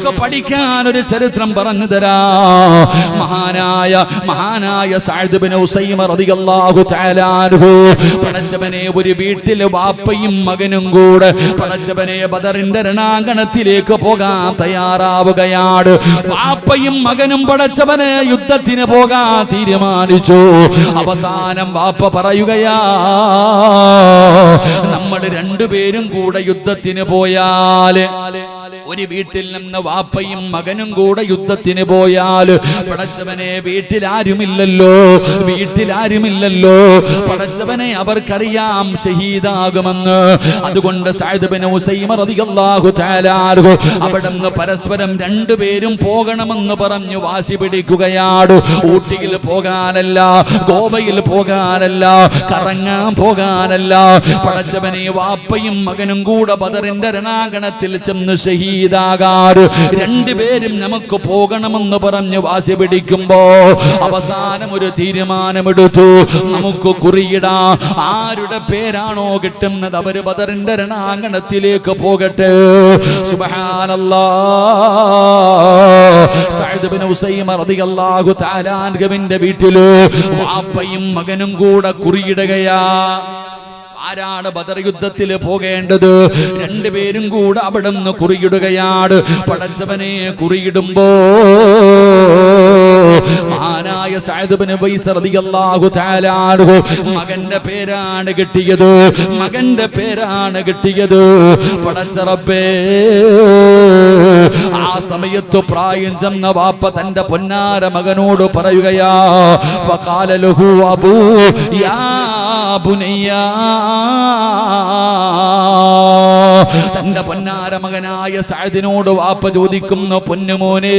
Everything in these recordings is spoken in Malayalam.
നമുക്ക് പഠിക്കാൻ ഒരു ചരിത്രം പറഞ്ഞു തരാ. മഹാനായ മഹാനായ അൻഹു. പടച്ചവനെ ഒരു വീട്ടിലെ വാപ്പയും മകനും കൂടെ പടച്ചവനെ ബദറിന്റെ രണാങ്കണത്തിലേക്ക് പോകാൻ തയ്യാറാവുകയാണ്. വാപ്പയും മകനും പടച്ചവനെ യുദ്ധത്തിന് പോകാൻ തീരുമാനിച്ചു. അവസാനം വാപ്പ പറയുകയാ നമ്മൾ രണ്ടുപേരും കൂടെ യുദ്ധത്തിന് പോയാൽ ഒരു വീട്ടിൽ നിന്ന് വാപ്പയും മകനും കൂടെ യുദ്ധത്തിന് പോയാൽ പടച്ചവനെ വീട്ടിൽ ആരുമില്ലല്ലോ പടച്ചവനെ അവർക്കറിയാം ഷഹീദാകുമെന്ന്. അതുകൊണ്ട് അവിടെ പരസ്പരം രണ്ടുപേരും പോകണമെന്ന് പറഞ്ഞു വാശി പിടിക്കുകയാണ്. ഊട്ടിയിൽ പോകാനല്ല ഗോവയിൽ പോകാനല്ല കറങ്ങാൻ പോകാനല്ല. പടച്ചവനെ വാപ്പയും മകനും കൂടെ ബദറിന്റെ രണാങ്കണത്തിൽ ചെന്ന് ഷഹീദാകാറ് രണ്ടുപേരും നമുക്ക് പോകണമെന്ന് പറഞ്ഞ് വാശി പിടിക്കുമ്പോ അവസാനം ഒരു തീരുമാനമെടുത്തു. നമുക്ക് കുറിയിടാ. ആരുടെ പേരാണോ കിട്ടുന്നത്? അവർ ബദറിന്റെ രണാങ്കണത്തിലേക്ക് പോകട്ടെ. സുബ്ഹാനല്ലാ. വീട്ടിൽ വാപ്പയും മകനും കൂടെ കുറിയിടുകയാ. ആരാണ് ബദർ യുദ്ധത്തിൽ പോകേണ്ടത്? രണ്ടുപേരും കൂടെ അവിടെ നിന്ന് കുറിയിടുകയാണ്. പടച്ചവനെ കുറിയിടുമ്പോ അൻഹു മകന്റെ പേരാണ് കിട്ടിയത്. മകന്റെ പേരാണ് കിട്ടിയത്. പടച്ച റബ്ബേ ആ സമയത്ത് പ്രായം ചെന്ന വാപ്പ തന്റെ പൊന്നാര മകനോട് പറയുകയാ അബൂ യാ തന്റെ പൊന്നാര മകനായ സഅദിനോട് വാപ്പ ചോദിക്കുന്നു പൊന്നുമോനെ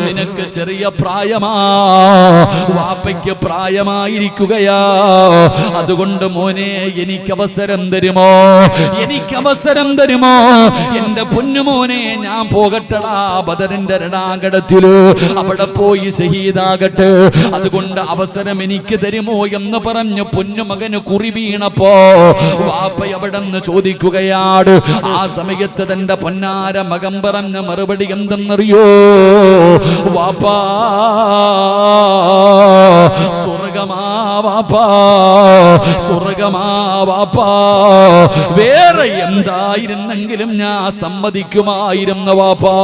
നിനക്ക് ചെറിയ പ്രായമാ വാപ്പയ്ക്ക് പ്രായമായിരിക്കുകയാ. അതുകൊണ്ട് മോനെ എനിക്ക് അവസരം തരുമോ? എനിക്ക് അവസരം തരുമോ? എന്റെ പൊന്നുമോനെ ഞാൻ പോകട്ടടാ ബദറിന്റെ രണാകടത്തിൽ അവിടെ പോയി ഷഹീദാകട്ടെ അതുകൊണ്ട് അവസരം എനിക്ക് തരുമോ? എന്ന് പറഞ്ഞു പൊന്നുമകന് കുറി വീണപ്പോ വാപ്പ അവിടെ നിന്ന് ചോദിക്കുകയാണ് ആ സമയത്ത് തന്റെ പൊന്നാര മകം പറഞ്ഞ മറുപടി എന്തെന്നറിയോ? വാപ്പാ സ്വർഗമാ വാപ്പാ സ്വർഗമാ വാപ്പാ വേറെ എന്തായിരുന്നെങ്കിലും ഞാൻ സമ്മതിക്കുമായിരുന്ന വാപ്പാ.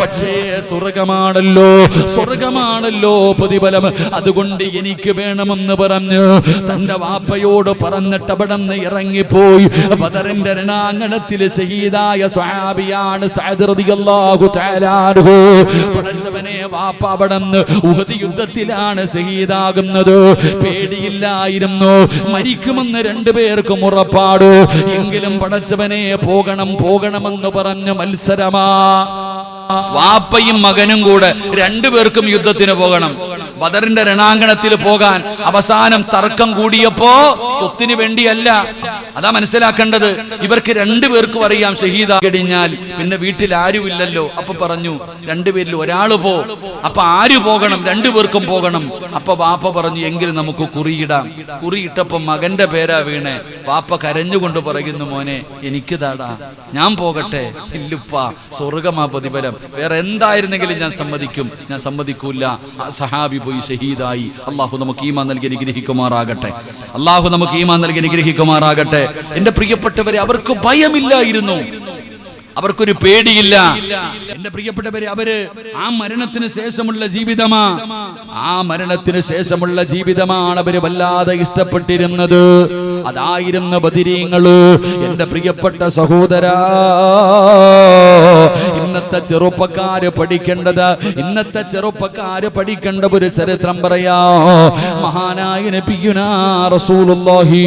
പക്ഷേ സ്വർഗമാണല്ലോ സ്വർഗമാണല്ലോ പ്രതിഫലം. അതുകൊണ്ട് എനിക്ക് വേണമെന്ന് പറഞ്ഞ് തന്റെ വാപ്പയോട് പറഞ്ഞിട്ട് അവിടെ നിന്ന് ഇറങ്ങിപ്പോയി. ബദറിന്റെ രണാങ്കണത്തിൽ ഷഹീദായ അൻഹു. പടച്ചവനെ വാപ്പ അവിടെ നിന്ന് ഉഹതി യുദ്ധത്തിലാണ് ഷഹീദാകുന്നത് പേടിയില്ലായിരുന്നു. മരിക്കുമെന്ന് രണ്ടുപേർക്കും ഉറപ്പാട്. എങ്കിലും പടച്ചവനെ പോകണം പോകണമെന്ന് പറഞ്ഞ് മത്സരമാ. വാപ്പയും മകനും കൂടെ രണ്ടുപേർക്കും യുദ്ധത്തിന് പോകണം. ബദറിന്റെ രണാങ്കണത്തിൽ പോകാൻ അവസാനം തർക്കം കൂടിയപ്പോ സ്വത്തിന് വേണ്ടിയല്ല. അതാ മനസ്സിലാക്കേണ്ടത്. ഇവർക്ക് രണ്ടുപേർക്കും അറിയാം ഷഹീദ കഴിഞ്ഞാൽ പിന്നെ വീട്ടിൽ ആരുമില്ലല്ലോ. അപ്പൊ പറഞ്ഞു രണ്ടുപേരിൽ ഒരാൾ പോ. അപ്പൊ ആര് പോകണം? രണ്ടുപേർക്കും പോകണം. അപ്പൊ വാപ്പ പറഞ്ഞു എങ്കിൽ നമുക്ക് കുറിയിടാം. കുറിയിട്ടപ്പോ മകന്റെ പേരാ വീണേ. വാപ്പ കരഞ്ഞുകൊണ്ട് പറയുന്നു മോനെ എനിക്ക് താടാ. ഞാൻ പോകട്ടെ. ഇല്ലുപ്പാ സ്വർഗമാ പ്രതിഫലം. വേറെ എന്തായിരുന്നെങ്കിലും ഞാൻ സമ്മതിക്കും. ഞാൻ സമ്മതിക്കൂല. ആ സഹാബി പോയി ഷഹീദായി അള്ളാഹു നമുക്ക് ഈമാൻ നൽകി അനുഗ്രഹിക്കുമാറാകട്ടെ. അള്ളാഹു നമുക്ക് ഈമാൻ നൽകി അനുഗ്രഹിക്കുമാറാകട്ടെ. എന്റെ പ്രിയപ്പെട്ടവരെ അവർക്ക് ഭയമില്ലായിരുന്നു. അവർക്കൊരു പേടിയില്ല. എന്റെ പ്രിയപ്പെട്ടവരെ അവർ ആ മരണത്തിന് ശേഷമുള്ള ജീവിതമാ. ആ മരണത്തിന് ശേഷമുള്ള ജീവിതമാണ് അവർ വല്ലാതെ ഇഷ്ടപ്പെട്ടിരുന്നത്. അതായിരുന്നു ബദിരീങ്ങൾ. എന്റെ പ്രിയപ്പെട്ട സഹോദര ഇന്നത്തെ ചെറുപ്പക്കാര് പഠിക്കേണ്ടത് ഇന്നത്തെ ചെറുപ്പക്കാര് പഠിക്കേണ്ട ഒരു ചരിത്രം പറയാ. മഹാനായ നബിയുനാ റസൂലുള്ളാഹി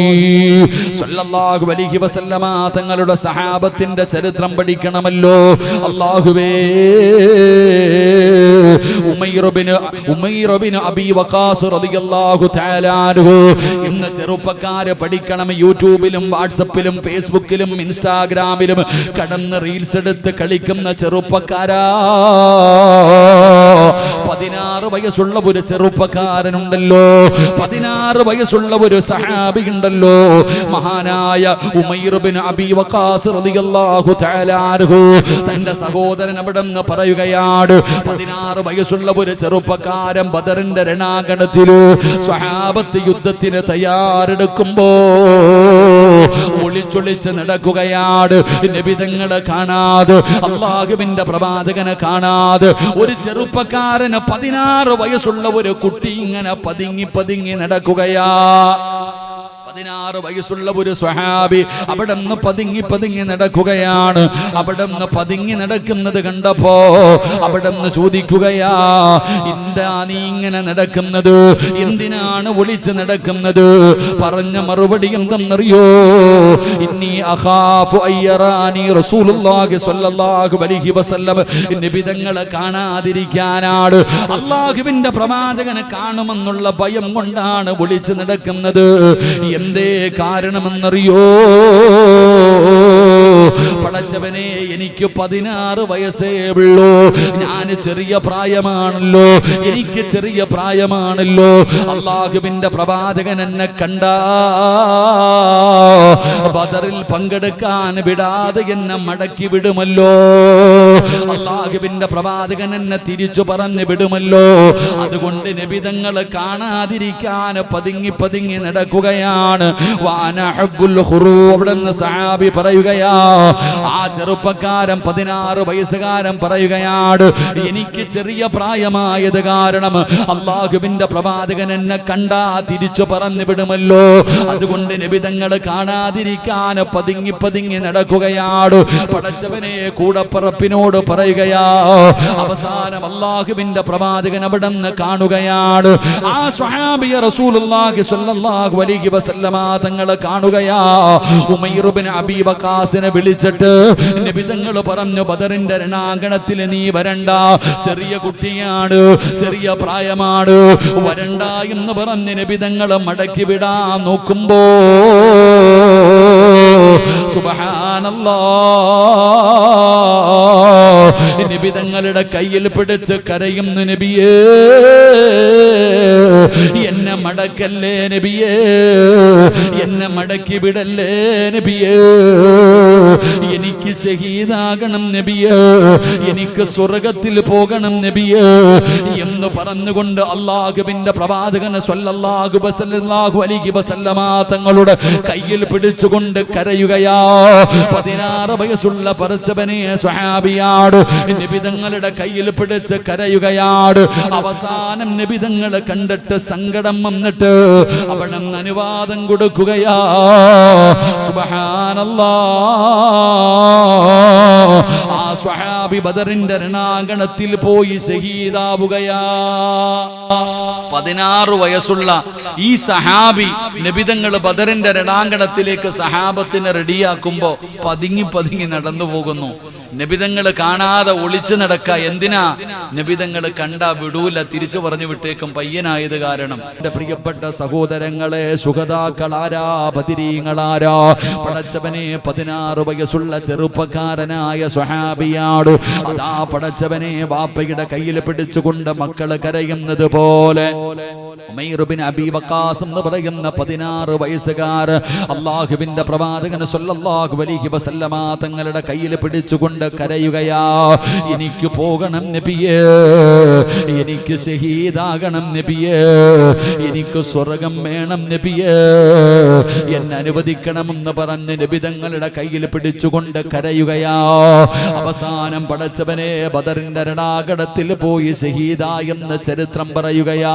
അലൈഹി വസല്ലമ തങ്ങളുടെ സഹാബത്തിന്റെ ചരിത്രം പഠിക്കണമല്ലോ. അല്ലാഹുവേ ഉമൈറബിന് ഉമൈറബിന് അബി വഖാസ് റളിയല്ലാഹു തആല ഇന്ന് ചെറുപ്പക്കാരെ പഠിക്കണം യൂട്യൂബിലും വാട്സപ്പിലും ഫേസ്ബുക്കിലും ഇൻസ്റ്റാഗ്രാമിലും കടന്ന് റീൽസ് എടുത്ത് കളിക്കുന്ന ചെറുപ്പക്കാരാ. പതിനാറ് വയസ്സുള്ള ഒരു ചെറുപ്പക്കാരനുണ്ടല്ലോ. പതിനാറ് വയസ്സുള്ള ഒരു സഹാബി ഉണ്ടല്ലോ മഹാനായ ഉമൈർ ബിൻ അബി വക്കാസ് റളിയല്ലാഹു തആല അൻഹു തന്റെ സഹോദരൻ അവിടെ നിന്ന് പറയുകയാണ് പതിനാറ് വയസ്സുള്ള ഒരു ചെറുപ്പക്കാരൻ ബദറിന്റെ രണാങ്കണത്തിൽ സ്വഹാബത്ത് യുദ്ധത്തിന് തയ്യാറെടുക്കുമ്പോ ഒളിച്ചൊളിച്ച് നടക്കുകയാണ്. നബിതങ്ങളെ കാണാതെ അള്ളാഹുവിന്റെ പ്രവാചകനെ കാണാതെ ഒരു ചെറുപ്പക്കാരന് പതിനാറ് വയസ്സുള്ള ഒരു കുട്ടി ഇങ്ങനെ പതുങ്ങി പതുങ്ങി നടക്കുകയാ. പതിനാറ് വയസ്സുള്ള ഒരു സ്വഹാബി അവിടെ നിന്ന് പതുങ്ങി പതുങ്ങി നടക്കുകയാണ്. അവിടെ നിന്ന് പതുങ്ങി നടക്കുന്നത് കണ്ടപ്പോ അവിടെ നിന്ന് ചോദിക്കുകയാ എന്താ നീ ഇങ്ങനെ നടക്കുന്നത്? എന്തിനാണ് ഒളിച്ച് നടക്കുന്നത്? പറഞ്ഞ മറുപടി എന്തെന്നറിയോ? ഇന്നി അഹാഫു അയ്യറാനി റസൂലുള്ളാഹി സ്വല്ലല്ലാഹു അലൈഹി വസല്ലം നിബിതങ്ങളെ കാണാതിരിക്കാനാണ്. അള്ളാഹുവിന്റെ പ്രവാചകനെ കാണുമെന്നുള്ള ഭയം കൊണ്ടാണ് ഒളിച്ച് നടക്കുന്നത്. എന്തേ കാരണമെന്നറിയോ? പടച്ചവനെ എനിക്ക് പതിനാറ് വയസ്സേ ഉള്ളൂ. ഞാൻ ചെറിയ പ്രായമാണല്ലോ. എനിക്ക് ചെറിയ പ്രായമാണല്ലോ. അള്ളാഹുവിന്റെ പ്രവാചകൻ എന്നെ കണ്ട. ബദറിൽ പങ്കെടുക്കാൻ വിടാതെ എന്നെ മടക്കി വിടുമല്ലോ. അള്ളാഹുവിന്റെ പ്രവാചകൻ എന്നെ തിരിച്ചു പറഞ്ഞു വിടുമല്ലോ. അതുകൊണ്ട് നിബിതങ്ങൾ കാണാതിരിക്കാൻ പതുങ്ങി പതുങ്ങി നടക്കുകയാണ്. വാനഹബുൽ ഹുറൂ അവിടെ നിന്ന് സഹാബി പറയുകയാ ആ ചെറുപ്പക്കാരൻ പതിനാറ് വയസ്സുകാരൻ പറയുകയാണ് എനിക്ക് ചെറിയ പ്രായമായത് കാരണം അള്ളാഹുവിന്റെ പ്രവാചകൻ എന്നെ കണ്ടാ തിരിച്ചു പറഞ്ഞു വിടുമല്ലോ. അതുകൊണ്ട് നിബിതങ്ങൾ കാണാതിരിക്കാൻ പതുങ്ങി പതുങ്ങി നടക്കുകയാണ്. പടച്ചവനെ കൂടപ്പറപ്പിനോട് പറയുകയാ അവസാനം അള്ളാഹുവിന്റെ പ്രവാചകൻ അവിടെ നിന്ന് കാണുകയാണ്. ആ സ്വഹാബിയ റസൂലുള്ളാഹി സ്വല്ലല്ലാഹു അലൈഹി വസല്ലമ തങ്ങളെ കാണുകയാ. ഉമൈർ ഇബ്നു അബീ വഖാസിനെ വിളിച്ചിട്ട് നബി തങ്ങൾ പറഞ്ഞു ബദറിന്റെ രണാങ്കണത്തിൽ നീ വരണ്ട. ചെറിയ കുട്ടിയാണ് ചെറിയ പ്രായമാണ്. വരണ്ട എന്ന് പറഞ്ഞ് നിബിതങ്ങൾ മടക്കി വിടാൻ നോക്കുമ്പോ നിബിതങ്ങളുടെ നബി തങ്ങളുടെ കയ്യിൽ പിടിച്ച് കരയുന്നു നബിയേ. എന്നെ മടക്കല്ലേ നബിയേ? എന്നെ മടക്കി വിടല്ലേ നബിയേ? എനിക്ക് ഷഹീദാകണം നബിയേ. എനിക്ക് സ്വർഗത്തിൽ പോകണം നബിയേ. എന്ന് പറഞ്ഞുകൊണ്ട് അള്ളാഹുബിന്റെ പ്രവാചകന് സ്വല്ലല്ലാഹു വസല്ലല്ലാഹു അലൈഹി വസല്ലമ തങ്ങളുടെ കയ്യിൽ പിടിച്ചുകൊണ്ട് കരയുകയാ. പതിനാറ് വയസ്സുള്ള പറച്ചവനെ സ്വഹാബിയാട് നിബിതങ്ങളുടെ കയ്യിൽ പിടിച്ച് കരയുകയാട്. അവസാനം നിബിതങ്ങളെ കണ്ടിട്ട് സങ്കടം വന്നിട്ട് അവിടെ അനുവാദം കൊടുക്കുകയാ. സുബ്ഹാനല്ലാ. ആ സ്വഹാബി ബദറിന്റെ രണാങ്കണത്തിൽ പോയി ഷഹീദാവുകയാ പതിനാറ് വയസ്സുള്ള ഈ സഹാബി നബിതങ്ങൾ ബദറിന്റെ രണാങ്കണത്തിലേക്ക് സഹാബത്തിനെ റെഡിയാക്കുമ്പോ പതുങ്ങി പതുങ്ങി നടന്നു പോകുന്നു. നബിതങ്ങൾ കാണാതെ ഒളിച്ചു നടക്ക എന്തിനാ? നബിതങ്ങൾ കണ്ട വിടൂല തിരിച്ചു പറഞ്ഞു വിട്ടേക്കും പയ്യനായത് കാരണം. എന്റെ പ്രിയപ്പെട്ട സഹോദരങ്ങളെ സുഖതാക്കളാരാ ബദിരീങ്ങളാരാ പടച്ചവനെ പതിനാറ് വയസ്സുള്ള ചെറുപ്പക്കാരനായ സ്വഹാബിയാട് അതാ പടച്ചവനെ വാപ്പയുടെ കയ്യിൽ പിടിച്ചുകൊണ്ട് മക്കൾ കരയുന്നത് പോലെ. ഉമൈർ ബിൻ അബീ വഖാസ് എന്ന് പറയുന്ന പതിനാറ് വയസ്സുകാർ അള്ളാഹുവിന്റെ പ്രവാചകൻ തങ്ങളുടെ കയ്യിൽ പിടിച്ചുകൊണ്ട് കരയുകയാ. എനിക്ക് പോകണം നബിയേ. എനിക്ക് ഷഹീദാകണം നബിയേ. എനിക്ക് സ്വർഗം വേണം നബിയേ. എന്നെ അനുവദിക്കണമെന്ന് പറഞ്ഞ് നബിതങ്ങളുടെ കയ്യിൽ പിടിച്ചുകൊണ്ട് കരയുകയാ. അവസാനം പടച്ചവനെ ബദറിന്റെ രണാകടത്തിൽ പോയി ഷഹീദാ എന്ന ചരിത്രം പറയുകയാ.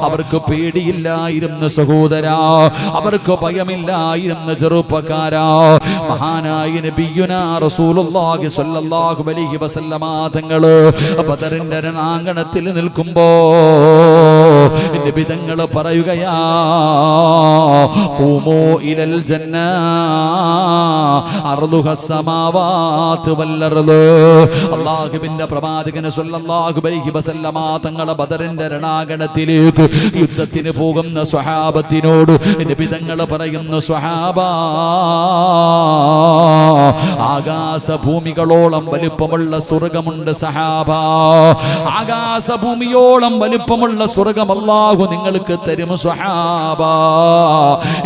അവർക്ക് പേടിയില്ലായിരുന്നു സഹോദരാ. അവർക്ക് ഭയമില്ലായിരുന്നു ചെറുപ്പക്കാരാ. മഹാനായ നബിയുനാ റസൂലുള്ളാഹി സ്വല്ലല്ലാഹു അലൈഹി വസല്ലമ ബദറിന്റെ നിൽക്കുമ്പോ നബി തങ്ങൾ പറയുകയാ ഖൂമൂ ഇലൽ ജന്ന സല്ലല്ലാഹു അലൈഹി വസല്ലമ തങ്ങളെ ബദറിന്റെ രണാങ്കണത്തിലേക്ക് യുദ്ധത്തിന് പോകുന്ന സ്വഹാബത്തിനോട് നബി തങ്ങൾ പറയുന്നു സ്വഹാബ ആകാശഭൂമികളോളം വലുപ്പമുള്ള സ്വർഗമുണ്ട് സഹാബ. ആകാശഭൂമിയോളം വലുപ്പമുള്ള സ്വർഗം അല്ലാഹു നിങ്ങൾക്ക് തരും സഹാബ.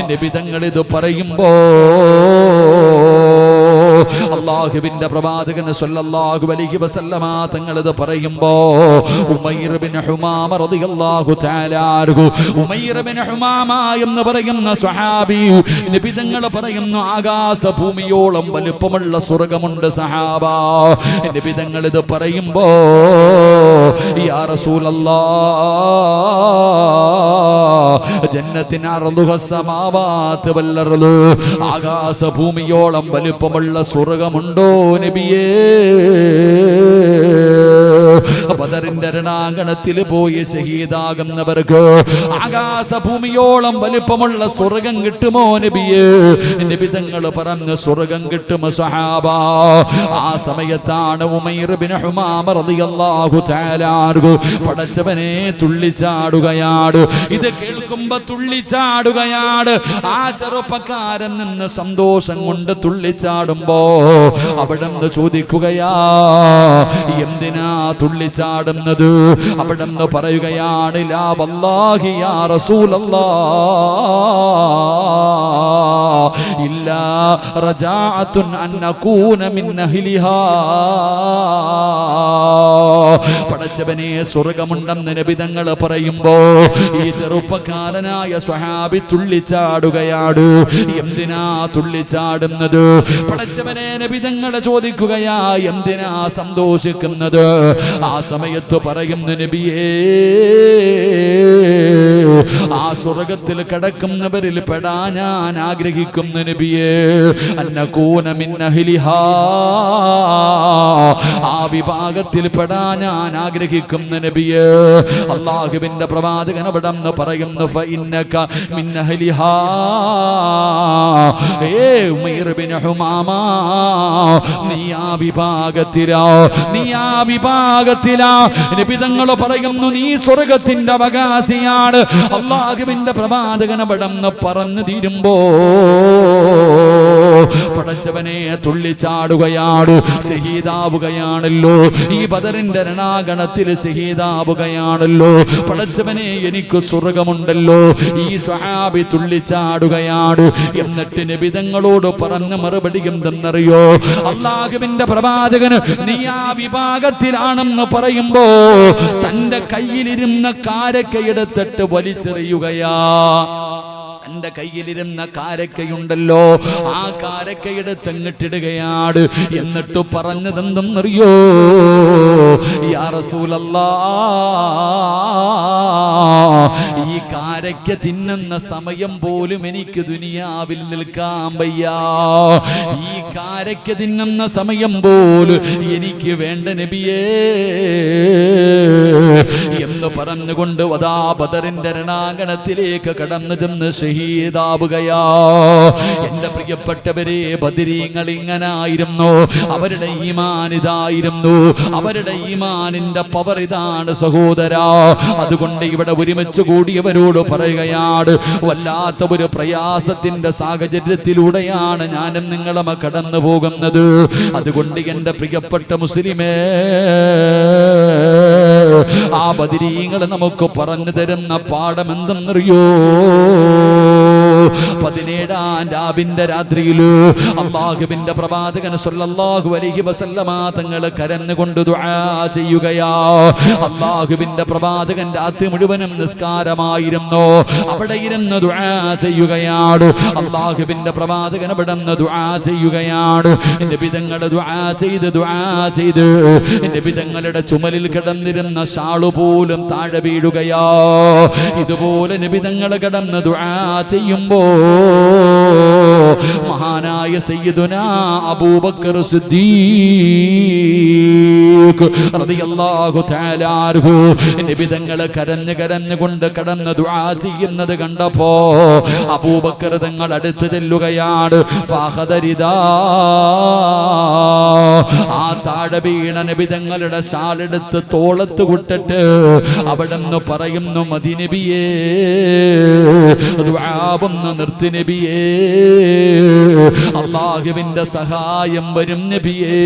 നിബിതങ്ങൾ ഇത് പറയുമ്പോ അള്ളാഹുവിന്റെ പ്രവാചകൻ സല്ലല്ലാഹു അലൈഹി വസല്ലമ തങ്ങൾ ഇത് പറയുമ്പോ ഉമൈർ ബിൻ ഹുമാമ റളിയല്ലാഹു തആല അൻഹു ഉമൈർ ബിൻ ഹുമാമ എന്ന് പറയുന്ന സ്വഹാബി നബി തങ്ങൾ പറയുന്നു ആകാശ ഭൂമിയോളം വലുപ്പമുള്ള സ്വർഗമുണ്ട് സഹാബ. നബി തങ്ങൾ ഇത് പറയുമ്പോ യാ റസൂലല്ലാഹ് ജന്നത്തിന് വലിപ്പമുള്ള സ്വർഗമുണ്ടോ നബിയേ? ബദറിന്റെ രണാങ്കണത്തിൽ പോയി ഷഹീദാകുന്നവർക്ക് ആകാശഭൂമിയോളം വലുപ്പമുള്ള സ്വർഗം കിട്ടുമോ നബിയേ? നിബിതങ്ങൾ പറഞ്ഞ സ്വർഗം കിട്ടുമോ സഹാബ. ആ സമയത്താണ് ഉമൈർ ബിൻ ഹുമാമ റളിയല്ലാഹു തആല പടച്ചവനെ തുള്ളിച്ചാടുകയാണ് ഇത് കേൾക്കുമ്പോ തുള്ളിച്ചാടുകയാണ് ആ ചെറുപ്പക്കാരൻ നിന്ന് സന്തോഷം കൊണ്ട് തുള്ളിച്ചാടുമ്പോ അവിടെ നിന്ന് ചോദിക്കുകയാ എന്തിനാ തുള്ളിച്ചാടുന്നത് അവിടെ നിന്ന് പറയുകയാണ് ലാ വല്ലാഹി യാ റസൂലല്ലാ. ഇല്ലാ റജാഅത്തുൻ അൻ നകൂന മിൻ അഹ്ലിഹാ പടച്ചവനെ സ്വർഗമുണ്ടെന്ന് നബിതങ്ങൾ പറയുമ്പോ ഈ ചെറുപ്പക്കാരനായ സ്വഹാബി തുള്ളിച്ചാടുകയാണ് എന്തിനാ തുള്ളിച്ചാടുന്നത്? പടച്ചവനെ നബിതങ്ങൾ ചോദിക്കുകയാ എന്തിനാ സന്തോഷിക്കുന്നത്? ആ സമയത്ത് പറയുന്നു നബിയേ ആ സ്വർഗത്തിൽ കിടക്കുന്നവരിൽ പെടാ ഞാൻ ആഗ്രഹിക്കുന്ന നബിയേ. അന്നകൂന മിൻ അഹ്ലിഹാ ആ വിഭാഗത്തിൽ പെടാ ഞാൻ ആഗ്രഹിക്കുന്ന നബിയേ. അള്ളാഹുവിന്റെ പ്രവാചകൻ അവിടെ നിന്ന് പറയുന്നു ഫഇന്നക അഹ്ലിഹാ ഏ ഉമൈർ ബിൻ ഹുമാമ നീ ആ വിഭാഗത്തിലാ നീ ആ വിഭാഗത്തിലാ. നബി തങ്ങൾ പറയുന്നു നീ സ്വർഗത്തിന്റെ അവകാശിയാണ്. അള്ളാഹുവിന്റെ പ്രവാചകനപടം പറഞ്ഞു തീരുമ്പോ പടച്ചവനെ തുള്ളിച്ചാടുകയാണ് ഷഹീദാവുകയാണല്ലോ ഈ ബദറിന്റെ രണാഗണത്തിൽ ഷഹീദാവുകയാണല്ലോ പടച്ചവനെ എനിക്ക് സ്വർഗമുണ്ടല്ലോ. ഈ സ്വഹാബി തുള്ളിച്ചാടുകയാണ് എന്നിട്ട് നിബിതങ്ങളോട് പറഞ്ഞ മറുപടി എന്തെന്നറിയോ അള്ളാഹുവിന്റെ പ്രവാചകന് നീ ആ വിഭാഗത്തിലാണെന്ന് പറയുമ്പോ തന്റെ കയ്യിലിരുന്ന കാരക്കയെടുത്തിട്ട് വലിച്ചെറിയുകയാ. തന്റെ കയ്യിലിരുന്ന കാരക്കയുണ്ടല്ലോ. ആ കാരക്കയുടെ തെങ്ങിട്ടിടുകയാണ് എന്നിട്ട് പറഞ്ഞതെന്തെന്നറിയോ? യാ ഈ കാരക്ക തിന്നുന്ന സമയം പോലും എനിക്ക് ദുനിയാവിൽ നിൽക്കാൻ വയ്യ. ഈ കാരക്ക തിന്നുന്ന സമയം പോലും എനിക്ക് വേണ്ട നബിയേ എന്ന് പറഞ്ഞുകൊണ്ട് വദാ ബദറിന്റെ രണാങ്കണത്തിലേക്ക് കടന്നു ചെന്ന് എന്റെ പ്രിയപ്പെട്ടവരെ ബദിരീങ്ങൾ ഇങ്ങനായിരുന്നു. അവരുടെ ഈമാൻ ഇതായിരുന്നു. അവരുടെ ഈമാനിന്റെ പവർ ഇതാണ് സഹോദര. അതുകൊണ്ട് ഇവിടെ ഒരുമിച്ച് കൂടിയവരോട് പറയുകയാണ് വല്ലാത്ത ഒരു പ്രയാസത്തിന്റെ സാഹചര്യത്തിലൂടെയാണ് ഞാനും നിങ്ങളും കടന്നു പോകുന്നത് അതുകൊണ്ട് എന്റെ പ്രിയപ്പെട്ട മുസ്ലിമേ ആ ബദിരീങ്ങൾ നമുക്ക് പറഞ്ഞു തരുന്ന പാഠം എന്തെന്നറിയോ? പതിനേഴാം രാവിന്റെ രാത്രിയിൽ അള്ളാഹുവിന്റെ പ്രവാചകൻ സല്ലല്ലാഹു അലൈഹി വസല്ലമ തങ്ങൾ കരന്നുകൊണ്ട് ദുആ ചെയ്യുകയാ. അള്ളാഹുവിന്റെ പ്രവാചകൻ രാത്രി മുഴുവനും നിസ്കാരമായിരുന്നു. അവിടെ ഇരുന്ന് ദുആ ചെയ്യുകയാണ്. അള്ളാഹുവിന്റെ പ്രവാചകൻ അവിടെ നിന്ന് ദുആ ചെയ്യുകയാണ്. എന്റെ തങ്ങളുടെ ദുആ ചെയ്ത് ദുആ ചെയ്ത്. നബിതങ്ങളുടെ ചുമലിൽ കിടന്നിരുന്ന ഷാളു പോലും താഴെ വീഴുകയാ. ഇതുപോലെ നബി തങ്ങൾ കിടന്ന് ദുആ Oh. മഹാനായ സയ്യിദുന അബൂബക്കർ സിദ്ദീഖ് റളിയല്ലാഹു തആല അൻഹു. നിബിതങ്ങൾ കരഞ്ഞു കൊണ്ട് കടന്ന് ദുആ ചെയ്യുന്നത് കണ്ടപ്പോ അബൂബക്കർ തങ്ങൾ അടുത്ത് ചെല്ലുകയാണ്. ഫഹദരിദാ ആ താഴെ വീണ നബിതങ്ങളുടെ ശാലെടുത്ത് തോളത്ത് വിട്ടിട്ട് അവിടെ നിന്ന് പറയുന്നു മദിനബിയേ ദ്വാപൊന്ന് നിർത്തി നബിയേ. അള്ളാഹുവിന്റെ സഹായം വരും നബിയേ.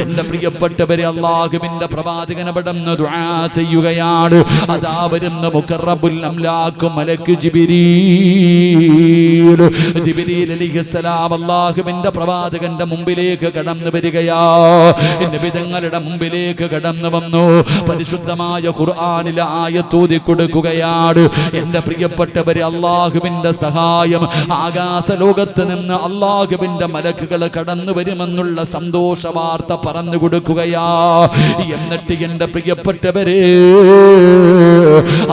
എന്റെ പ്രിയപ്പെട്ടവരെ അള്ളാഹുവിന്റെ പ്രവാചകൻ അവിടെ നിന്ന് ചെയ്യുകയാണ്. അതാ വരുന്ന അംലാക്ക് മലക്ക് അലിഹിസ്സലാം അള്ളാഹുവിന്റെ പ്രവാചകന്റെ മുമ്പിലേക്ക് കടന്നു വരികയാ. നബിതങ്ങളുടെ മുമ്പിലേക്ക് കടന്നു വന്നു. പരിശുദ്ധമായ ഖുർആനിലെ ആയത്തൂതി കൊടുക്കുകയാണ്. എന്റെ പ്രിയപ്പെട്ടവരെ അള്ളാഹുവിന്റെ സഹായം ആകാശ ലോകത്ത് നിന്ന് അള്ളാഹുവിന്റെ മലക്കുകൾ കടന്നു വരുമെന്നുള്ള സന്തോഷ വാർത്ത പറഞ്ഞു കൊടുക്കുകയാ. എന്നിട്ട് എന്റെ പ്രിയപ്പെട്ടവരെ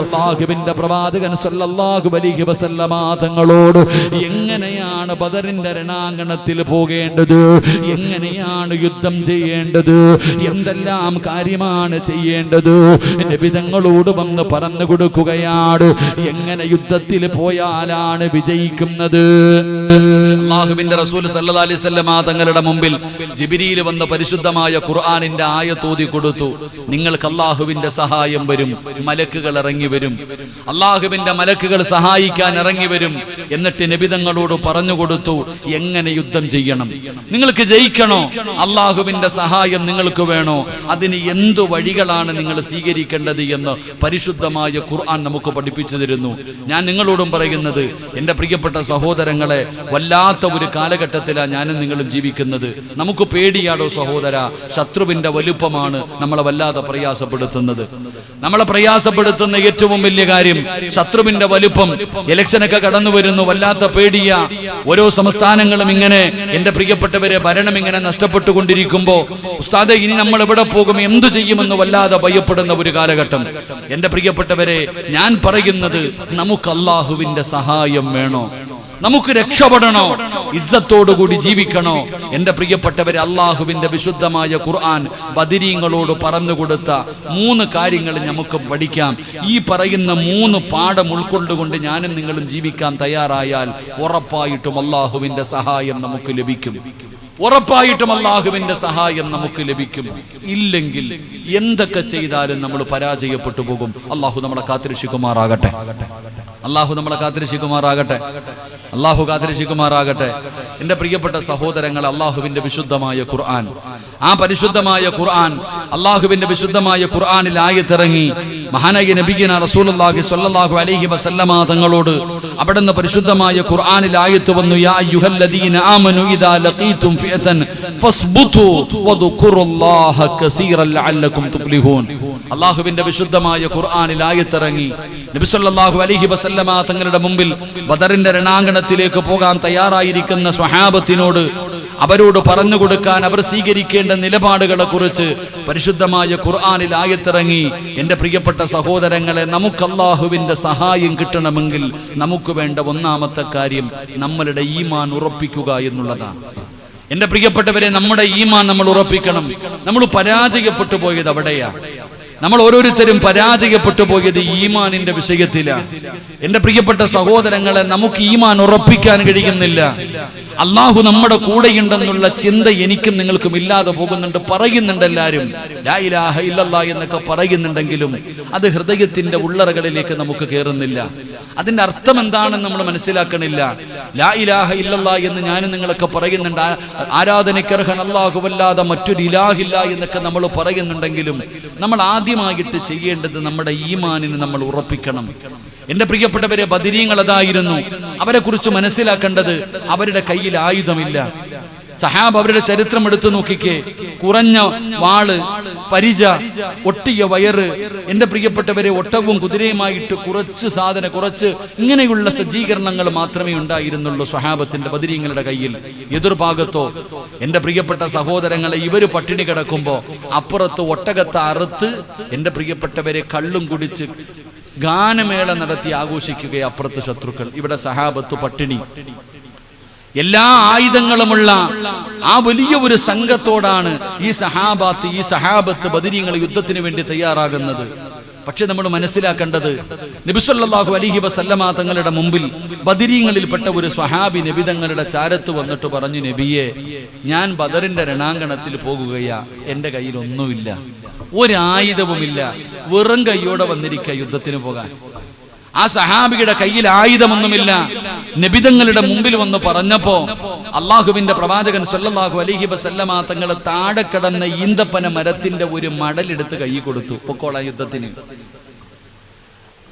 അള്ളാഹുവിന്റെ പ്രവാചകൻ സല്ലല്ലാഹു അലൈഹി വസല്ലമ തങ്ങളോട് എങ്ങനെയാണ് ബദറിന്റെ രണാങ്കണത്തിൽ പോകേണ്ടത്? എങ്ങനെയാണ് യുദ്ധം ചെയ്യേണ്ടത്? എന്തെല്ലാം കാര്യമാണ് ചെയ്യേണ്ടത്? നബിതങ്ങളോട് വന്ന് പറഞ്ഞു കൊടുക്കുകയാണ്. എങ്ങനെ യുദ്ധത്തിൽ പോയാലാണ് വിജയിക്കുന്നത്? അള്ളാഹുവിന്റെ റസൂൽ സല്ലാ അലൈഹി വസല്ലമ തങ്ങളുടെ മുമ്പിൽ ജിബിരിയിൽ വന്ന് പരിശുദ്ധമായ ഖുർആനിന്റെ ആയത്തോതി കൊടുത്തു. നിങ്ങൾക്ക് അള്ളാഹുവിന്റെ സഹായം വരും മലക്കുകൾ ഇറങ്ങി വരും. അള്ളാഹുവിന്റെ മലക്കുകൾ സഹായിക്കാൻ ഇറങ്ങി വരും എന്നിട്ട് നബിതങ്ങളോട് പറഞ്ഞു കൊടുത്തു എങ്ങനെ യുദ്ധം ചെയ്യണം? നിങ്ങൾക്ക് ജയിക്കണോ? അള്ളാഹുവിന്റെ സഹായം നിങ്ങൾക്ക് വേണോ? അതിന് എന്തു വഴികളാണ് നിങ്ങൾ സ്വീകരിക്കേണ്ടത് എന്ന് പരിശുദ്ധമായ ഖുർആൻ നമുക്ക് പഠിപ്പിച്ചു തരുന്നു. ഞാൻ നിങ്ങളോടും പറയുന്നത് എന്റെ പ്രിയപ്പെട്ട സഹോദരങ്ങളെ വല്ലാത്ത ഒരു കാലഘട്ടത്തിലാണ് ഞാനും നിങ്ങളും ജീവിക്കുന്നത്. നമുക്ക് പേടിയാടോ സഹോദര ശത്രുവിന്റെ വലുപ്പമാണ് നമ്മളെ വല്ലാതെ പ്രയാസപ്പെടുത്തുന്നത്. നമ്മളെ പ്രയാസപ്പെടുത്തുന്ന ഏറ്റവും വലിയ കാര്യം ശത്രുവിന്റെ വലുപ്പം. ഇലക്ഷനൊക്കെ കടന്നു വരുന്നു വല്ലാത്ത പേടിയ. ഓരോ സംസ്ഥാനങ്ങളും ഇങ്ങനെ എന്റെ പ്രിയപ്പെട്ടവരെ ഭരണം ഇങ്ങനെ നഷ്ടപ്പെട്ടുകൊണ്ടിരിക്കുമ്പോ ഉസ്താദെ ഇനി നമ്മൾ എവിടെ പോകും? എന്തു ചെയ്യുമെന്ന് വല്ലാതെ ഭയപ്പെടുന്ന ഒരു കാലഘട്ടം. എന്റെ പ്രിയപ്പെട്ടവരെ ഞാൻ പറയുന്നത് നമുക്ക് അള്ളാഹുവിന്റെ സഹായം വേണോ? നമുക്ക് രക്ഷപ്പെടണോ? ഇസ്സത്തോടുകൂടി ജീവിക്കണോ? എന്റെ പ്രിയപ്പെട്ടവരെ അള്ളാഹുവിന്റെ വിശുദ്ധമായ ഖുർആൻ ബദിരീങ്ങളോട് പറഞ്ഞു കൊടുത്ത മൂന്ന് കാര്യങ്ങൾ നമുക്ക് പഠിക്കാം. ഈ പറയുന്ന മൂന്ന് പാഠം ഉൾക്കൊണ്ടുകൊണ്ട് ഞാനും നിങ്ങളും ജീവിക്കാൻ തയ്യാറായാൽ ഉറപ്പായിട്ടും അള്ളാഹുവിന്റെ സഹായം നമുക്ക് ലഭിക്കും. ഉറപ്പായിട്ടും അള്ളാഹുവിന്റെ സഹായം നമുക്ക് ലഭിക്കും. ഇല്ലെങ്കിൽ എന്തൊക്കെ ചെയ്താലും നമ്മൾ പരാജയപ്പെട്ടു പോകും. അള്ളാഹു നമ്മളെ കാത്തിരക്ഷിക്കുമാറാകട്ടെ. അള്ളാഹു നമ്മളെ കാത്തിരക്ഷിക്കുമാറാകട്ടെ. അള്ളാഹു കാത്തിരക്ഷിക്കുമാറാകട്ടെ. എന്റെ പ്രിയപ്പെട്ട സഹോദരങ്ങൾ അള്ളാഹുവിന്റെ വിശുദ്ധമായ ഖുർആൻ. ആ പരിശുദ്ധമായ ഖുർആൻ അള്ളാഹുവിന്റെ വിശുദ്ധമായ ഖുർആനിൽ ആയത്തിറങ്ങി മഹാനായ നബിഗിന റസൂലുള്ളാഹി സ്വല്ലല്ലാഹു അലൈഹി വസല്ലമ തങ്ങളോട് അവിടുന്ന് പരിശുദ്ധമായ ഖുർആനിൽ ആയത്ത് വന്നു യാ അയ്യുഹല്ലദീന ഇദാ ലഖീതും കസീറൻ തുഫ്ലിഹൂൻ. അള്ളാഹുവിന്റെ വിശുദ്ധമായ ഖുർആാനിൽ ആയത്തിറങ്ങി. നബി സല്ലല്ലാഹു അലൈഹി വസല്ലമ തങ്ങളുടെ മുമ്പിൽ ബദറിന്റെ രണാങ്കണത്തിലേക്ക് പോകാൻ തയ്യാറായിരിക്കുന്ന സ്വഹാബത്തിനോട് അവരോട് പറഞ്ഞു കൊടുക്കാൻ അവർ സ്വീകരിക്കേണ്ട നിലപാടുകളെ കുറിച്ച് പരിശുദ്ധമായ ഖുർആാനിൽ ആയത്തിറങ്ങി. എന്റെ പ്രിയപ്പെട്ട സഹോദരങ്ങളെ നമുക്ക് അള്ളാഹുവിന്റെ സഹായം കിട്ടണമെങ്കിൽ നമുക്ക് വേണ്ട ഒന്നാമത്തെ കാര്യം നമ്മളുടെ ഈമാൻ ഉറപ്പിക്കുക എന്നുള്ളതാണ്. എന്റെ പ്രിയപ്പെട്ടവരെ നമ്മുടെ ഈമാൻ നമ്മൾ ഉറപ്പിക്കണം. നമ്മൾ പരാജയപ്പെട്ടു പോയത് അവിടെയാ. നമ്മൾ ഓരോരുത്തരും പരാജയപ്പെട്ടു പോയത് ഈമാനിന്റെ വിഷയത്തിലാണ് എന്റെ പ്രിയപ്പെട്ട സഹോദരങ്ങളെ നമുക്ക് ഈമാൻ ഉറപ്പിക്കാൻ കഴിയുന്നില്ല. അള്ളാഹു നമ്മുടെ കൂടെയുണ്ടെന്നുള്ള ചിന്ത എനിക്കും നിങ്ങൾക്കും ഇല്ലാതെ പോകുന്നുണ്ട്. പറയുന്നുണ്ട് ഇല്ലല്ലാ എന്നൊക്കെ പറയുന്നുണ്ടെങ്കിലും അത് ഹൃദയത്തിന്റെ ഉള്ളറകളിലേക്ക് നമുക്ക് കയറുന്നില്ല അതിന്റെ അർത്ഥം എന്താണെന്ന് നമ്മൾ മനസ്സിലാക്കണില്ല. ലാ ഇലാഹ ഇല്ലല്ല എന്ന് ഞാൻ നിങ്ങളൊക്കെ പറയുന്നുണ്ട്. ആരാധനയ്ക്കർഹൻ അല്ലാഹുവല്ലാതെ മറ്റൊരു ഇലാഹില്ല എന്നൊക്കെ നമ്മൾ പറയുന്നുണ്ടെങ്കിലും നമ്മൾ ആദ്യമായിട്ട് ചെയ്യേണ്ടത് നമ്മുടെ ഈമാനിന് നമ്മൾ ഉറപ്പിക്കണം. എന്റെ പ്രിയപ്പെട്ടവരെ ബദിരീങ്ങൾ അതായിരുന്നു അവരെ കുറിച്ച് മനസ്സിലാക്കേണ്ടത് അവരുടെ കയ്യിൽ ആയുധമില്ല. സഹാബ് അവരുടെ ചരിത്രം എടുത്തു നോക്കിക്കേ. കുറഞ്ഞ വാൾ പരിച ഒട്ടിയ വയറ് എന്റെ പ്രിയപ്പെട്ടവരെ ഒട്ടവും കുതിരയുമായിട്ട് കുറച്ച് സാധന കുറച്ച് ഇങ്ങനെയുള്ള സജ്ജീകരണങ്ങൾ മാത്രമേ ഉണ്ടായിരുന്നുള്ളൂ സ്വഹാബത്തിന്റെ ബദിരീങ്ങളുടെ കയ്യിൽ. എതിർഭാഗത്തോ എന്റെ പ്രിയപ്പെട്ട സഹോദരങ്ങളെ ഇവർ പട്ടിണി കിടക്കുമ്പോ അപ്പുറത്ത് ഒട്ടകത്തെ അറുത്ത് എന്റെ പ്രിയപ്പെട്ടവരെ കള്ളും കുടിച്ച് ഗാനമേള നടത്തി ആഘോഷിക്കുക അപ്പുറത്ത് ശത്രുക്കൾ. ഇവിടെ സഹാബത്ത് പട്ടിണി. എല്ലാ ആയുധങ്ങളുമുള്ള ആ വലിയ ഒരു സംഘത്തോടാണ് ഈ സഹാബാത്ത് ഈ സഹാബത്ത് ബദിരീങ്ങൾ യുദ്ധത്തിന് വേണ്ടി തയ്യാറാകുന്നത്. പക്ഷെ നമ്മൾ മനസ്സിലാക്കേണ്ടത് നബിസ്വല്ലാഹു അലിഹി വസല്ലമ തങ്ങളുടെ മുമ്പിൽ ബദിരീങ്ങളിൽപ്പെട്ട ഒരു സ്വഹാബി നബി തങ്ങളുടെ ചാരത്ത് വന്നിട്ട് പറഞ്ഞു നബിയെ ഞാൻ ബദറിന്റെ രണാങ്കണത്തിൽ പോകുകയാ. എന്റെ കയ്യിൽ ഒന്നുമില്ല. ഒരായുധവുമില്ല. വെറും കൈയോടെ വന്നിരിക്കുക യുദ്ധത്തിന് പോകാൻ. ആ സഹാബിയുടെ കയ്യിൽ ആയുധമൊന്നുമില്ല. നബിതങ്ങളുടെ മുമ്പിൽ വന്ന് പറഞ്ഞപ്പോ അള്ളാഹുവിന്റെ പ്രവാചകൻ സല്ലല്ലാഹു അലഹി വസല്ലമ തങ്ങൾ താഴെ കിടന്ന ഈന്തപ്പന മരത്തിന്റെ ഒരു മടലെടുത്ത് കൈ കൊടുത്തു. പൊക്കോള യുദ്ധത്തിന്.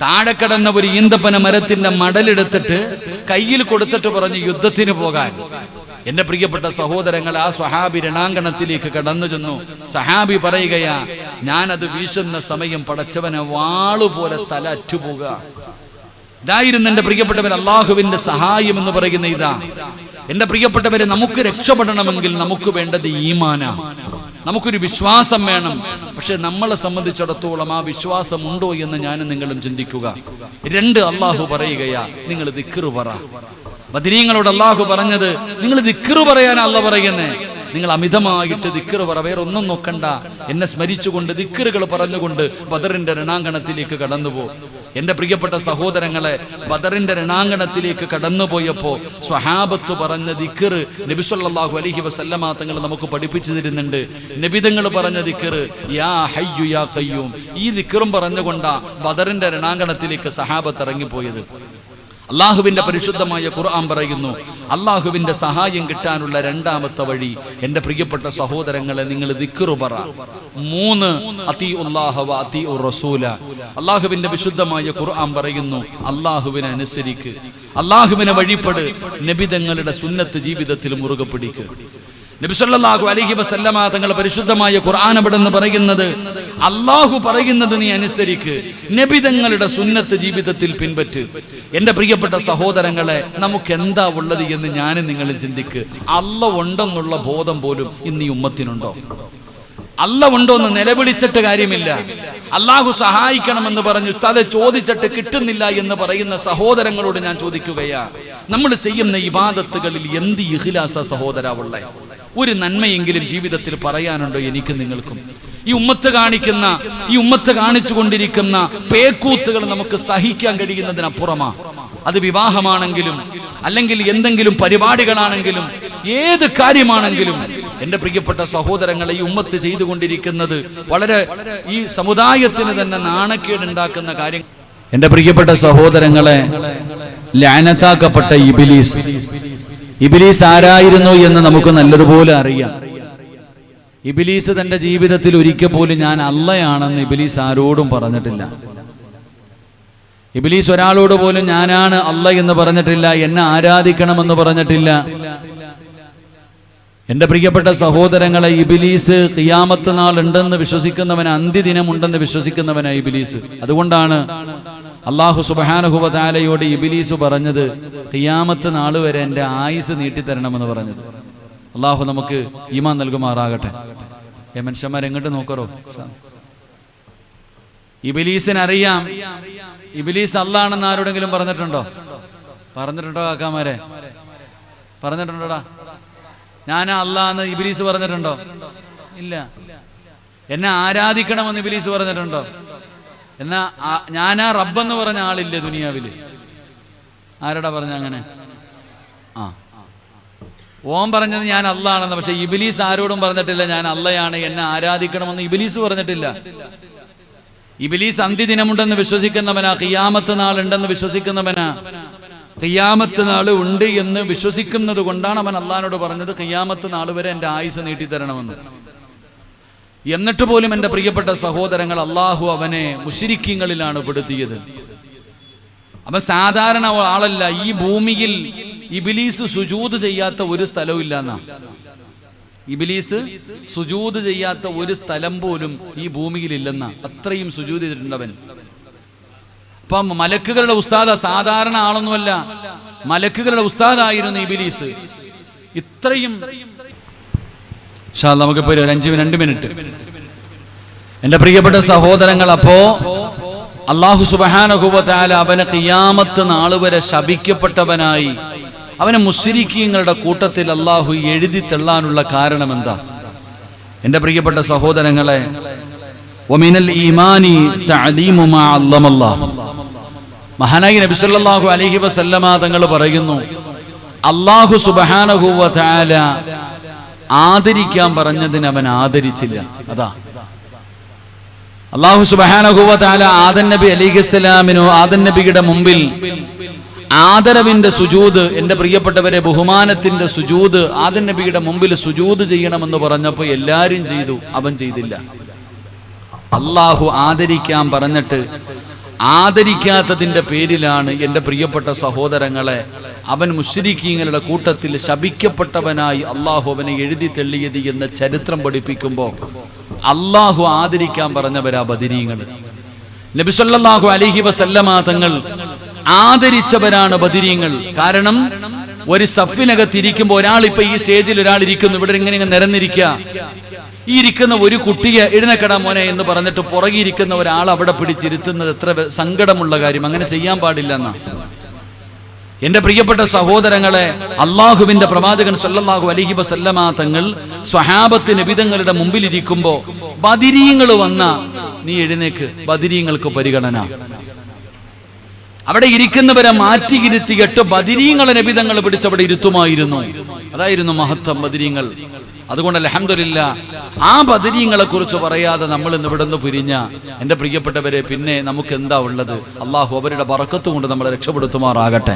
താഴെ കിടന്ന ഒരു ഈന്തപ്പന മരത്തിന്റെ മടലെടുത്തിട്ട് കയ്യിൽ കൊടുത്തിട്ട് പറഞ്ഞു യുദ്ധത്തിന് പോകാൻ. എന്റെ പ്രിയപ്പെട്ട സഹോദരങ്ങൾ ആ സ്വഹാബി രണാങ്കണത്തിലേക്ക് കടന്നു ചെന്നു. സഹാബി പറയുകയാ ഞാനത് വീശുന്ന സമയം പടച്ചവനെ വാളുപോലെ തല അറ്റുപോകുക. ഇതായിരുന്നു എന്റെ പ്രിയപ്പെട്ടവർ അള്ളാഹുവിന്റെ സഹായം എന്ന് പറയുന്ന ഇതാ. എന്റെ പ്രിയപ്പെട്ടവരെ നമുക്ക് രക്ഷപ്പെടണമെങ്കിൽ നമുക്ക് വേണ്ടത് ഈമാന. നമുക്കൊരു വിശ്വാസം വേണം. പക്ഷെ നമ്മളെ സംബന്ധിച്ചിടത്തോളം ആ വിശ്വാസം ഉണ്ടോ എന്ന് ഞാനും നിങ്ങളും ചിന്തിക്കുക. രണ്ട് അള്ളാഹു പറയുകയാ നിങ്ങൾ ദിക്കറ് പറ. ബദിരീങ്ങളോട് അള്ളാഹു പറഞ്ഞത് നിങ്ങൾ ദിക്കറ് പറയാൻ അല്ല പറയുന്നേ. നിങ്ങൾ അമിതമായിട്ട് ദിക്കറ് പറ വേറെ ഒന്നും നോക്കണ്ട. എന്നെ സ്മരിച്ചുകൊണ്ട് ദിക്കറുകൾ പറഞ്ഞുകൊണ്ട് ബദറിന്റെ രണാങ്കണത്തിലേക്ക് കടന്നുപോ. എന്റെ പ്രിയപ്പെട്ട സഹോദരങ്ങളെ ബദറിന്റെ രണാങ്കണത്തിലേക്ക് കടന്നുപോയപ്പോ സ്വഹാബത്ത് പറഞ്ഞ ദിക്കറ് നബിസ്വല്ലാഹു അലഹി വസല്ലമ തങ്ങൾ നമുക്ക് പഠിപ്പിച്ചു തരുന്നുണ്ട്. നബിതങ്ങൾ പറഞ്ഞ ദിക്കർ യാ ഹയ്യു യാ കയ്യൂം ഈ ദിക്കറും പറഞ്ഞുകൊണ്ടാ ബദറിന്റെ രണാങ്കണത്തിലേക്ക് സഹാബത്ത് ഇറങ്ങിപ്പോയത്. അള്ളാഹുവിന്റെ പരിശുദ്ധമായ ഖുർആൻ പറയുന്നു അള്ളാഹുവിന്റെ സഹായം കിട്ടാനുള്ള രണ്ടാമത്തെ വഴി എന്റെ പ്രിയപ്പെട്ട സഹോദരങ്ങളെ നിങ്ങൾ ദിക്റു പറ. മൂന്ന് അതി ഉല്ലാഹവ അതി റസൂല. അള്ളാഹുവിന്റെ വിശുദ്ധമായ ഖുർആൻ പറയുന്നു അള്ളാഹുവിനെ അനുസരിക്ക്. അള്ളാഹുവിനെ വഴിപ്പെട് നബിതങ്ങളുടെ സുന്നത്ത് ജീവിതത്തിൽ മുറുകെ പിടിക്ക്. നബിസല്ലാഹു അലഹി വസല്ലമ തങ്ങൾ പരിശുദ്ധമായ ഖുർആൻ അവിടെന്ന് പറയുന്നത് അള്ളാഹു പറയുന്നത് നീ അനുസരിക്ക്. നബിതങ്ങളുടെ സുന്നത്ത് ജീവിതത്തിൽ പിൻപറ്റ്. എന്റെ പ്രിയപ്പെട്ട സഹോദരങ്ങളെ നമുക്ക് എന്താ ഉള്ളത് എന്ന് ഞാൻ നിങ്ങൾ ചിന്തിക്ക്. അല്ല ഉണ്ടെന്നുള്ള ബോധം പോലും ഇന്ന് ഈ ഉമ്മത്തിനുണ്ടോ? അല്ല ഉണ്ടോ എന്ന് നിലവിളിച്ചിട്ട് കാര്യമില്ല. അള്ളാഹു സഹായിക്കണമെന്ന് പറഞ്ഞു തല ചോദിച്ചിട്ട് കിട്ടുന്നില്ല എന്ന് പറയുന്ന സഹോദരങ്ങളോട് ഞാൻ ചോദിക്കുകയാ നമ്മൾ ചെയ്യുന്ന ഇബാദത്തുകളിൽ എന്ത് ഇഹ്ലാസ സഹോദര ഉള്ളേ? ഒരു നന്മയെങ്കിലും ജീവിതത്തിൽ പറയാനുണ്ടോ എനിക്ക് നിങ്ങൾക്കും? ഈ ഉമ്മത്ത് കാണിക്കുന്ന ഈ ഉമ്മത്ത് കാണിച്ചു കൊണ്ടിരിക്കുന്ന പേക്കൂത്തുകൾ നമുക്ക് സഹിക്കാൻ കഴിയുന്നതിനപ്പുറമാ. അത് വിവാഹമാണെങ്കിലും അല്ലെങ്കിൽ എന്തെങ്കിലും പരിപാടികളാണെങ്കിലും ഏത് കാര്യമാണെങ്കിലും എന്റെ പ്രിയപ്പെട്ട സഹോദരങ്ങളെ ഈ ഉമ്മത്ത് ചെയ്തുകൊണ്ടിരിക്കുന്നത് വളരെ ഈ സമുദായത്തിന് തന്നെ നാണക്കേടുണ്ടാക്കുന്ന കാര്യം എന്റെ പ്രിയപ്പെട്ട സഹോദരങ്ങളെ ലാനത്താക്കപ്പെട്ട ഇബിലീസ് ഇബിലീസ് ആരായിരുന്നു എന്ന് നമുക്ക് നല്ലതുപോലെ അറിയാം. ഇബിലീസ് തന്റെ ജീവിതത്തിൽ ഒരിക്കൽ പോലും ഞാൻ അല്ലയാണെന്ന് ഇബിലീസ് ആരോടും പറഞ്ഞിട്ടില്ല. ഇബിലീസ് ഒരാളോട് പോലും ഞാനാണ് അല്ല എന്ന് പറഞ്ഞിട്ടില്ല എന്നെ ആരാധിക്കണമെന്ന് പറഞ്ഞിട്ടില്ല. എന്റെ പ്രിയപ്പെട്ട സഹോദരങ്ങളെ ഇബിലീസ് കിയാമത്ത് നാൾ ഉണ്ടെന്ന് വിശ്വസിക്കുന്നവൻ അന്ത്യദിനമുണ്ടെന്ന് വിശ്വസിക്കുന്നവനാ ഇബിലീസ്. അതുകൊണ്ടാണ് അള്ളാഹു സുബാനുഹുബാലയോട് ഇബിലീസ് പറഞ്ഞത് കിയാമത്ത് നാൾ വരെ എന്റെ ആയുസ് നീട്ടിത്തരണമെന്ന് പറഞ്ഞത്. അള്ളാഹു നമുക്ക് ഈമാൻ നൽകുമാറാകട്ടെ. ഏ മനുഷ്യന്മാർ എങ്ങോട്ട് നോക്കറോ? ഇബിലീസിനറിയാം ഇബിലീസ് അല്ലാണെന്ന് ആരോടെങ്കിലും പറഞ്ഞിട്ടുണ്ടോ? പറഞ്ഞിട്ടുണ്ടോ കാക്കാമാരെ? പറഞ്ഞിട്ടുണ്ടോടാ? ഞാനാ അല്ലാന്ന് ഇബിലീസ് പറഞ്ഞിട്ടുണ്ടോ? ഇല്ല. എന്നെ ആരാധിക്കണമെന്ന് ഇബിലീസ് പറഞ്ഞിട്ടുണ്ടോ? എന്നാ ഞാനാ റബ്ബെന്ന് പറഞ്ഞ ആളില്ല ദുനിയാവിൽ? ആരടാ പറഞ്ഞ അങ്ങനെ? ആ. ഓം പറഞ്ഞത് ഞാൻ അല്ലാണെന്ന് പക്ഷെ ഇബിലീസ് ആരോടും പറഞ്ഞിട്ടില്ല ഞാൻ അല്ലയാണ് എന്നെ ആരാധിക്കണമെന്ന് ഇബിലീസ് പറഞ്ഞിട്ടില്ല. ഇബിലീസ് അന്ത്യദിനമുണ്ടെന്ന് വിശ്വസിക്കുന്നവനാ ഖിയാമത്ത് നാളുണ്ടെന്ന് വിശ്വസിക്കുന്നവനാ. ഖിയാമത്ത് നാൾ ഉണ്ട് എന്ന് വിശ്വസിക്കുന്നത് കൊണ്ടാണ് അവൻ അള്ളഹാനോട് പറഞ്ഞത് ഖിയാമത്ത് നാൾ വരെ എന്റെ ആയുസ് നീട്ടിത്തരണമെന്ന് എന്നിട്ട് പോലും എന്റെ പ്രിയപ്പെട്ട സഹോദരങ്ങൾ അള്ളാഹു അവനെ മുഷിരിക്കങ്ങളിലാണ് പെടുത്തിയത്. അവൻ സാധാരണ ആളല്ല ഈ ഭൂമിയിൽ ഇബിലീസ് സുജൂത് ചെയ്യാത്ത ഒരു സ്ഥലവും ഇല്ലെന്നാ ഇബിലീസ് സുജൂത് ചെയ്യാത്ത ഒരു സ്ഥലം പോലും ഈ ഭൂമിയിൽ ഇല്ലെന്നാ അത്രയും സുജൂത് ചെയ്തിട്ടുണ്ടവൻ. അപ്പം മലക്കുകളുടെ ഉസ്താദ സാധാരണ ആളൊന്നുമല്ല. മലക്കുകളുടെ ഉസ്താദായിരുന്നു ഇബിലീസ്. ഇത്രയും നമുക്കിപ്പോ ഒരു അഞ്ച് രണ്ട് മിനിറ്റ്. എന്റെ പ്രിയപ്പെട്ട സഹോദരങ്ങൾ അപ്പോ അള്ളാഹു സുബാനഹുബത്താല അവനെ കിയാമത്ത് നാൾ വരെ ശപിക്കപ്പെട്ടവനായി അവനെ മുസ്ലിക്കീങ്ങളുടെ കൂട്ടത്തിൽ അള്ളാഹു എഴുതി തള്ളാനുള്ള കാരണം എന്താ എന്റെ പ്രിയപ്പെട്ട സഹോദരങ്ങളെ ഒമിനൽ ഈമാനി തഅലീമുമാ മാ അല്ലമല്ലാഹ് മഹാനായി സല്ലല്ലാഹു അലൈഹി വസല്ലമ തങ്ങൾ പറയുന്നു അള്ളാഹു സുബ്ഹാനഹു വതആല തആല ആദരിക്കാൻ പറഞ്ഞതിന് അവൻ ആദരിച്ചില്ല. അതാ. അള്ളാഹു വതആല തആല ആദൻ നബി അലൈഹിസ്സലാമിനോ ആദൻ നബിയുടെ മുമ്പിൽ ആദരവിന്റെ സുജൂദ് എന്റെ പ്രിയപ്പെട്ടവരെ ബഹുമാനത്തിന്റെ സുജൂദ് ആദൻ നബിയുടെ മുമ്പിൽ സുജൂദ് ചെയ്യണമെന്ന് പറഞ്ഞപ്പോൾ എല്ലാവരും ചെയ്തു അവൻ ചെയ്തില്ല. അള്ളാഹു ആദരിക്കാൻ പറഞ്ഞിട്ട് ആദരിക്കാത്തതിന്റെ പേരിലാണ് എന്റെ പ്രിയപ്പെട്ട സഹോദരങ്ങളെ അവൻ മുസ്ലിഖീങ്ങളുടെ കൂട്ടത്തിൽ ശപിക്കപ്പെട്ടവനായി അള്ളാഹു അവനെ എഴുതി തെള്ളിയത് എന്ന ചരിത്രം പഠിപ്പിക്കുമ്പോൾ അള്ളാഹു ആദരിക്കാൻ പറഞ്ഞവരാ ബദിരീങ്ങൾ നബിസല്ലാഹു അലിഹി വസല്ലമാതങ്ങൾ ആദരിച്ചവരാണ് ബദിരീങ്ങൾ. കാരണം ഒരു സഫിനകത്ത് ഇരിക്കുമ്പോൾ ഒരാൾ ഇപ്പൊ ഈ സ്റ്റേജിൽ ഒരാൾ ഇരിക്കുന്നു. ഇവിടെ ഇങ്ങനെ നിരന്നിരിക്കുക. ഈ ഇരിക്കുന്ന ഒരു കുട്ടിയെ എഴുന്നേക്കടാ മോനെ എന്ന് പറഞ്ഞിട്ട് പുറകിരിക്കുന്ന ഒരാൾ അവിടെ പിടിച്ചിരുത്തുന്നത് എത്ര സങ്കടമുള്ള കാര്യം. അങ്ങനെ ചെയ്യാൻ പാടില്ല എന്നാ. എന്റെ പ്രിയപ്പെട്ട സഹോദരങ്ങളെ അള്ളാഹുവിന്റെ പ്രവാചകൻ സല്ലല്ലാഹു അലഹി വസല്ലമ തങ്ങൾ സ്വഹാബത്ത് നബിതങ്ങളുടെ മുമ്പിലിരിക്കുമ്പോ ബദിരീങ്ങൾ വന്ന നീ എഴുന്നേക്ക് ബദിരീങ്ങൾക്ക് പരിഗണന. അവിടെ ഇരിക്കുന്നവരെ മാറ്റി ഇരുത്തിയിട്ട് ബദിരീങ്ങളെ നബിതങ്ങൾ പിടിച്ചവിടെ ഇരുത്തുമായിരുന്നു. അതായിരുന്നു മഹത്വം ബദിരീങ്ങൾ അതുകൊണ്ട് അലഹമില്ല ആ ബദരീങ്ങളെ കുറിച്ച് പറയാതെ നമ്മൾ ഇന്ന് ഇവിടെ നിന്ന് പിരിഞ്ഞ എന്റെ പ്രിയപ്പെട്ടവരെ പിന്നെ നമുക്ക് എന്താ ഉള്ളത്? അള്ളാഹു അവരുടെ വറക്കത്തുകൊണ്ട് നമ്മളെ രക്ഷപ്പെടുത്തുമാറാകട്ടെ.